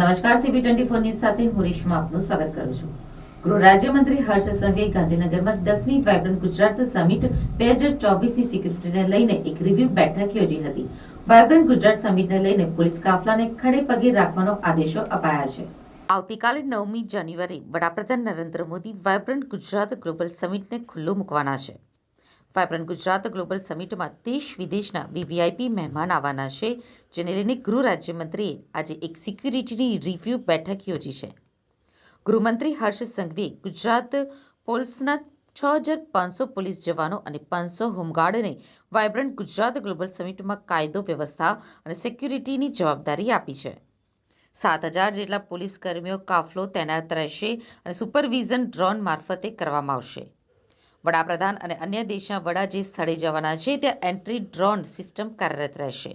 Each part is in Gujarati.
નમસ્કાર સીબી ટ્વેન્ટી ફોર ન્યૂઝ સાથે હું રેશમા આપનું સ્વાગત કરું છું. ગૃહ રાજ્યમંત્રી હર્ષ સંઘે ગાંધીનગરમાં દસમી વાયબ્રન્ટ ગુજરાત સમિટ બે હજાર ચોવીસની સિક્યુરિટીને લઈને એક રિવ્યુ બેઠક યોજી હતી. વાયબ્રન્ટ ગુજરાત સમિટને લઈને પોલીસ કાફલાને ખડે પગે રાખવાનો આદેશો અપાયા છે. આવતીકાલે નવમી જાન્યુઆરી વડાપ્રધાન નરેન્દ્ર મોદી વાયબ્રન્ટ ગુજરાત ગ્લોબલ સમિટને ખુલ્લું મૂકવાના છે. વાયબ્રન્ટ ગુજરાત ગ્લોબલ સમિટમાં દેશ વિદેશના વીવીઆઈપી મહેમાન આવવાના છે, જેને લઈને ગૃહ રાજ્યમંત્રીએ આજે એક સિક્યુરિટીની રિવ્યૂ બેઠક યોજી છે. ગૃહમંત્રી હર્ષ સંઘવીએ ગુજરાત પોલીસના છ હજાર પાંચસો પોલીસ જવાનો અને પાંચસો હોમગાર્ડને વાયબ્રન્ટ ગુજરાત ગ્લોબલ સમિટમાં કાયદો, વ્યવસ્થા અને સિક્યુરિટીની જવાબદારી આપી છે. સાત હજાર જેટલા પોલીસ કર્મીઓ કાફલો, તૈનાત રહેશે અને સુપરવિઝન ડ્રોન મારફતે કરવામાં આવશે. વડાપ્રધાન અને અન્ય દેશના વડા જે સ્થળે જવાના છે, ત્યાં એન્ટ્રી ડ્રોન સિસ્ટમ કાર્યરત રહેશે.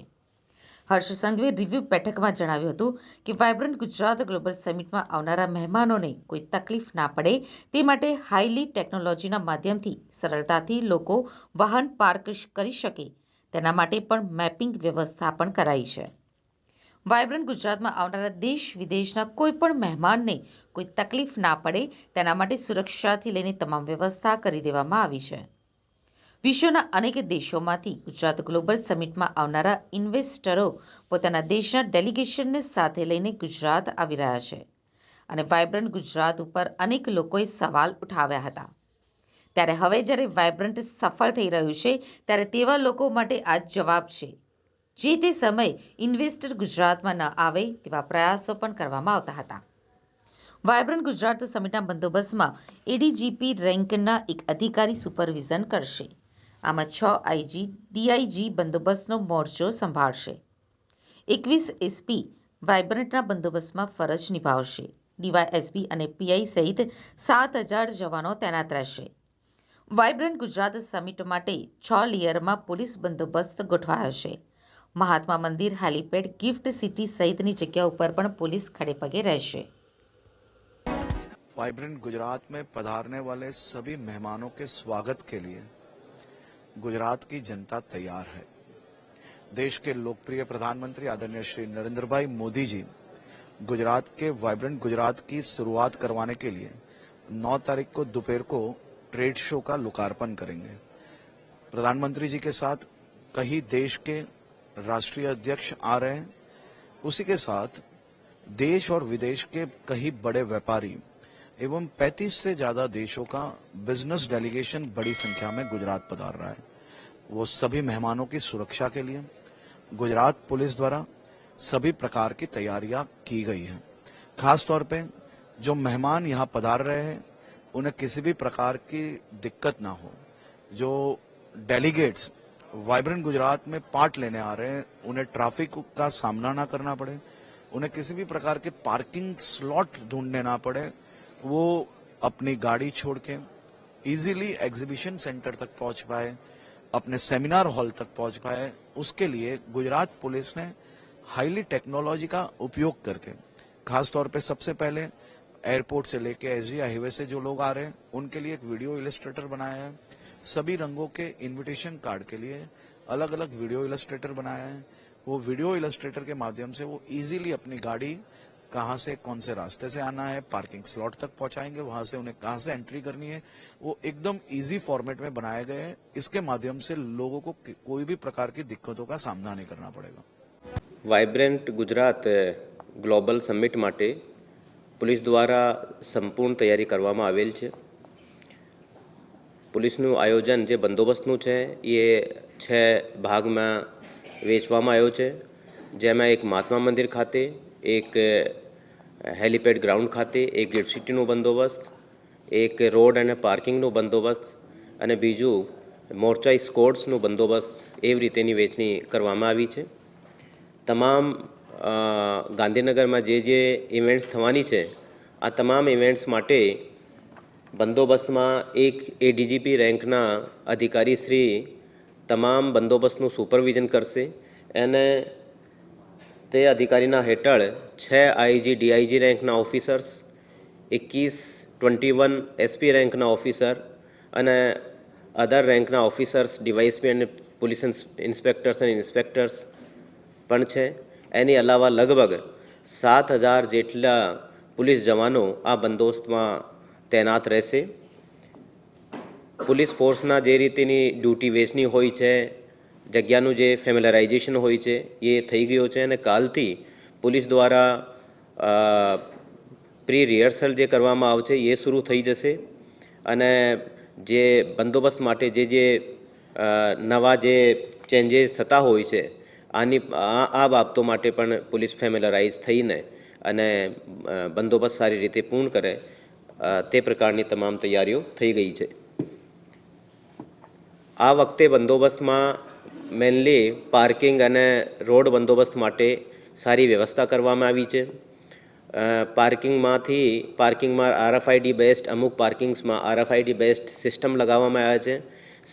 હર્ષ સંઘવીએ રિવ્યુ બેઠકમાં જણાવ્યું હતું કે વાયબ્રન્ટ ગુજરાત ગ્લોબલ સમિટમાં આવનારા મહેમાનોને કોઈ તકલીફ ના પડે, તે માટે હાઈલી ટેકનોલોજીના માધ્યમથી સરળતાથી લોકો વાહન પાર્ક કરી શકે, તેના માટે પણ મેપિંગ વ્યવસ્થા પણ કરાઈ છે. વાયબ્રન્ટ ગુજરાતમાં આવનારા દેશ વિદેશના કોઈ પણ મહેમાનને કોઈ તકલીફ ના પડે, તેના માટે સુરક્ષાથી લઈને તમામ વ્યવસ્થા કરી દેવામાં આવી છે. વિશ્વના અનેક દેશોમાંથી ગુજરાત ગ્લોબલ સમિટમાં આવનારા ઇન્વેસ્ટરો પોતાના દેશના ડેલિગેશનને સાથે લઈને ગુજરાત આવી રહ્યા છે અને વાયબ્રન્ટ ગુજરાત ઉપર અનેક લોકોએ સવાલ ઉઠાવ્યા હતા. ત્યારે હવે જ્યારે વાયબ્રન્ટ સફળ થઈ રહ્યું છે, ત્યારે તેવા લોકો માટે આ જવાબ છે. જે તે સમયે ઇન્વેસ્ટર ગુજરાતમાં ન આવે તેવા પ્રયાસો પણ કરવામાં આવતા હતા. વાયબ્રન્ટ ગુજરાત સમિટના બંદોબસ્તમાં એડીજીપી રેન્કના એક અધિકારી સુપરવિઝન કરશે. આમાં છ આઈજી ડીઆઈજી બંદોબસ્તનો મોરચો સંભાળશે. એકવીસ એસપી વાયબ્રન્ટના બંદોબસ્તમાં ફરજ નિભાવશે. ડીવાયએસપી અને પીઆઈ સહિત સાત હજાર જવાનો તૈનાત રહેશે. વાયબ્રન્ટ ગુજરાત સમિટ માટે છ લેયરમાં પોલીસ બંદોબસ્ત ગોઠવાયો છે. Mahatma Mandir helipad gift city સહિતની જગ્યા ઉપર પણ પોલીસ ખડે પગે રહેશે वाइब्रेंट गुजरात में पधारने वाले सभी मेहमानों के स्वागत के लिए गुजरात की जनता तैयार है देश के लोकप्रिय प्रधानमंत्री आदरणीय श्री नरेंद्र भाई मोदी जी गुजरात के वाइब्रेंट गुजरात की शुरुआत करवाने के लिए 9 तारीख को दोपहर को ट्रेड शो का लोकार्पण करेंगे प्रधानमंत्री जी के साथ कई देश के राष्ट्रीय अध्यक्ष आ रहे हैं। उसी के साथ देश और विदेश के कई बड़े व्यापारी एवं 35 से ज़्यादा देशों का बिज़नेस डेलीगेशन बड़ी संख्या में गुजरात पधार रहा है। वो सभी मेहमानों की सुरक्षा के लिए, गुजरात पुलिस द्वारा सभी प्रकार की तैयारियाँ की गई हैं। खास तौर पे जो मेहमान यहाँ पधार रहे हैं, उन्हें किसी भी प्रकार की दिक्कत ना हो। जो डेलीगेट्स वाइब्रेंट गुजरात में पार्ट लेने आ रहे हैं। उन्हें ट्रैफ़िक का सामना ना करना पड़े। उन्हें किसी भी प्रकार के पार्किंग स्लॉट ढूँढने ना पड़े। वो अपनी गाड़ी छोड़ के इजीली एग्जीबिशन सेंटर तक पहुँच पाए, अपने सेमिनार हॉल तक पहुँच पाए। उसके लिए गुजरात पुलिस ने हाईली टेक्नोलॉजी का उपयोग करके खास तौर पे सबसे पहले एयरपोर्ट से लेके एसजी हाईवे से जो लोग आ रहे हैं उनके लिए एक वीडियो इलस्ट्रेटर बनाया है सभी रंगों के इनविटेशन कार्ड के लिए अलग अलग वीडियो इलस्ट्रेटर बनाया है वो वीडियो इलस्ट्रेटर के माध्यम से वो इजीली अपनी गाड़ी कहाँ से कौन से रास्ते से आना है पार्किंग स्लॉट तक पहुंचाएंगे वहां से उन्हें कहाँ से एंट्री करनी है वो एकदम इजी फॉर्मेट में बनाए गए हैं इसके माध्यम से लोगों को कि- कोई भी प्रकार की दिक्कतों का सामना नहीं करना पड़ेगा વાઇબ્રન્ટ ગુજરાત ગ્લોબલ સમિટ માટે પોલીસ દ્વારા સંપૂર્ણ તૈયારી કરવામાં આવેલ છે. પોલીસનું આયોજન જે બંદોબસ્તનું છે, એ છ ભાગમાં વેચવામાં આવ્યો છે. જેમાં એક મહાત્મા મંદિર ખાતે, એક હેલિપેડ ગ્રાઉન્ડ ખાતે, એક ગિફ્ટ સિટીનું બંદોબસ્ત, એક રોડ અને પાર્કિંગનો બંદોબસ્ત અને બીજું મોરચાઈ સ્કોર્ટ્સનો બંદોબસ્ત એવી રીતેની વેચણી કરવામાં આવી છે. તમામ ગાંધીનગરમાં જે જે ઇવેન્ટ્સ થવાની છે, આ તમામ ઇવેન્ટ્સ માટે બંદોબસ્તમાં એક એડીજીપી રેન્કના અધિકારી શ્રી તમામ બંદોબસ્તનું સુપરવિઝન કરશે અને તે અધિકારીના હેઠળ છ આઈજી ડીઆઈજી રેન્કના ઓફિસર્સ, એકવીસ, ટ્વેન્ટી વન એસપી રેન્કના ઓફિસર અને અધર રેન્કના ઓફિસર્સ, ડીવાયએસપી અને પોલીસ ઇન્સ્પેક્ટર્સ અને ઇન્સ્પેક્ટર્સ પણ છે. એની અલાવા લગભગ સાત હજાર જેટલા પોલીસ જવાનો આ બંદોબસ્તમાં તૈનાત રહેશે. પોલીસ ફોર્સના જે રીતેની ડ્યુટી વેચની હોય છે, જગ્યાનું જે ફેમિલરાઇઝેશન હોય છે, એ થઈ ગયો છે અને કાલથી પોલીસ દ્વારા પ્રી રિહર્સલ જે કરવામાં આવશે એ શરૂ થઈ જશે. અને જે બંદોબસ્ત માટે જે જે નવા જે ચેન્જીસ થતા હોય છે આની આ બાબતો માટે પણ પોલીસ ફેમિલરાઇઝ થઈને અને બંદોબસ્ત સારી રીતે પૂર્ણ કરે તે પ્રકારની તમામ તૈયારીઓ થઈ ગઈ છે. આ વખતે બંદોબસ્તમાં મેનલી પાર્કિંગ અને રોડ બંદોબસ્ત માટે સારી વ્યવસ્થા કરવામાં આવી છે. પાર્કિંગમાંથી પાર્કિંગમાં આરએફઆઈડી બેસ્ડ અમુક પાર્કિંગ્સમાં આરએફઆઈડી બેસ્ડ સિસ્ટમ લગાવવામાં આવ્યા છે.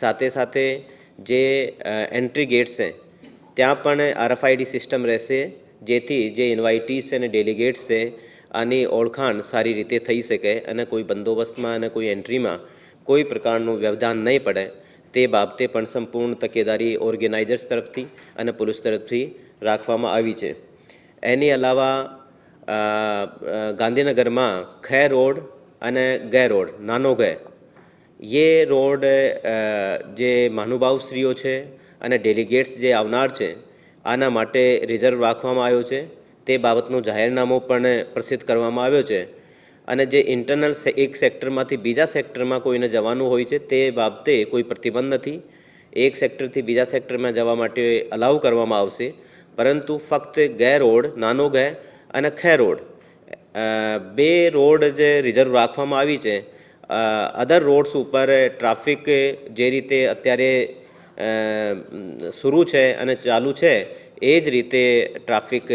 સાથે સાથે જે એન્ટ્રી ગેટ્સ છે ત્યાં પણ આરએફઆઈડી સિસ્ટમ રહેશે, જેથી જે ઇન્વાઇટીસ છે અને ડેલિગેટ્સ છે, આની ઓળખાણ સારી રીતે થઈ શકે અને કોઈ બંદોબસ્તમાં અને કોઈ એન્ટ્રીમાં કોઈ પ્રકારનું વ્યવધાન નહીં પડે. તે બાબતે પણ સંપૂર્ણ તકેદારી ઓર્ગેનાઇઝર્સ તરફથી અને પોલીસ તરફથી રાખવામાં આવી છે. એની અલાવા ગાંધીનગરમાં ખે રોડ અને ગે રોડ, નાનો ગે એ રોડ જે મહાનુભાવશ્રીઓ છે અને ડેલિગેટ્સ જે આવનાર છે, આના માટે રિઝર્વ રાખવામાં આવ્યો છે. તે બાબતનું જાહેરનામું પણ પ્રસિદ્ધ કરવામાં આવ્યો છે. અને જે ઇન્ટરનલ એક સેક્ટરમાંથી બીજા સેક્ટરમાં કોઈને જવાનું હોય છે, તે બાબતે કોઈ પ્રતિબંધ નથી. એક સેક્ટરથી બીજા સેક્ટરમાં જવા માટે અલાઉ કરવામાં આવશે. પરંતુ ફક્ત ગે રોડ, નાનો ગે અને ખે રોડ. બે રોડ જે રિઝર્વ રાખવામાં આવી છે અધર રોડ્સ ઉપર ટ્રાફિક જે રીતે અત્યારે શરૂ છે અને ચાલુ છે, એ જ રીતે ટ્રાફિક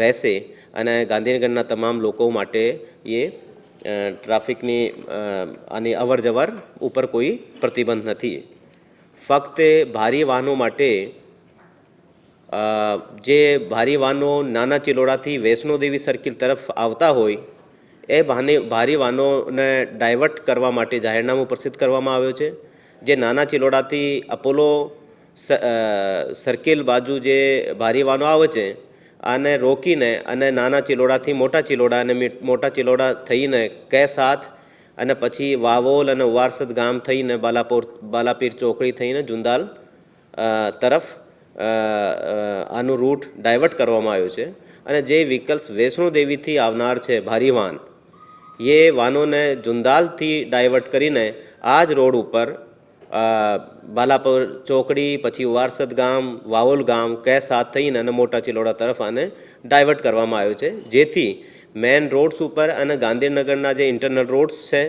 રહેશે અને ગાંધીનગરના તમામ લોકો માટે એ ટ્રાફિકની આની અવર જવર ઉપર કોઈ પ્રતિબંધ નથી. ફક્ત ભારી વાહનો માટે જે ભારી વાહનો નાના ચિલોડાથી વૈષ્ણોદેવી સર્કિલ તરફ આવતા હોય, એ ભાને ભારી વાહનોને ડાયવર્ટ કરવા માટે જાહેરનામું પ્રસિદ્ધ કરવામાં આવ્યો છે. જે નાના ચિલોડાથી અપોલો સર્કિલ બાજુ જે ભારી વાહનો આવે છે, આને રોકીને અને નાના ચિલોડાથી મોટા ચિલોડા અને મોટા ચિલોડા થઈને કે સાથ અને પછી વાવોલ અને વારસદ ગામ થઈને બાલાપોર, બાલાપીર ચોકડી થઈને જુંદાલ તરફ આનું રૂટ ડાયવર્ટ કરવામાં આવ્યું છે અને જે વ્હીકલ્સ વૈષ્ણોદેવીથી આવનાર છે ભારી વાહન, એ વાહનોને જુંદાલથી ડાયવર્ટ કરીને આ જ રોડ ઉપર બાલાપુર ચોકડી, પછી વારસદ ગામ, વાવોલ ગામ કે સાથ થઈને અને મોટા ચિલોડા તરફ આને ડાયવર્ટ કરવામાં આવ્યો છે. જેથી મેન રોડ્સ ઉપર અને ગાંધીનગરના જે ઇન્ટરનલ રોડ્સ છે,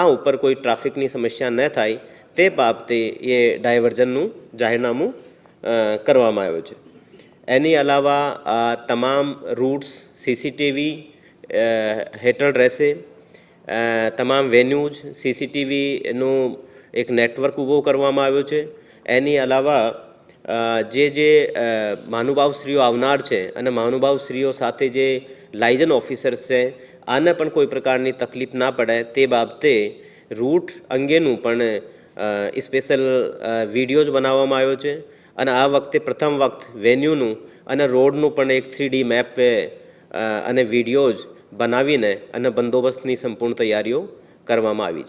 આ ઉપર કોઈ ટ્રાફિકની સમસ્યા ન થાય, તે બાબતે એ ડાયવર્ઝનનું જાહેરનામું કરવામાં આવ્યું છે. એની અલાવા તમામ રૂટ્સ સીસીટીવી હેઠળ રહેશે. તમામ વેન્યુઝ સીસીટીવીનું એક નેટવર્ક ઊભો કરવામાં આવ્યો છે. એની અલાવા જે જે મહાનુભાવશ્રીઓ આવનાર છે અને મહાનુભાવશ્રીઓ સાથે જે લાયઝન ઓફિસર્સ છે, આને પણ કોઈ પ્રકારની તકલીફ ના પડે તે બાબતે રૂટ અંગેનું પણ સ્પેશિયલ વિડીયોઝ બનાવવામાં આવ્યો છે. અને આ વખતે પ્રથમ વખત વેન્યુનું અને રોડનું પણ એક થ્રી મેપ અને વિડીયોઝ બનાવીને અને બંદોબસ્તની સંપૂર્ણ તૈયારીઓ કરવામાં આવી છે.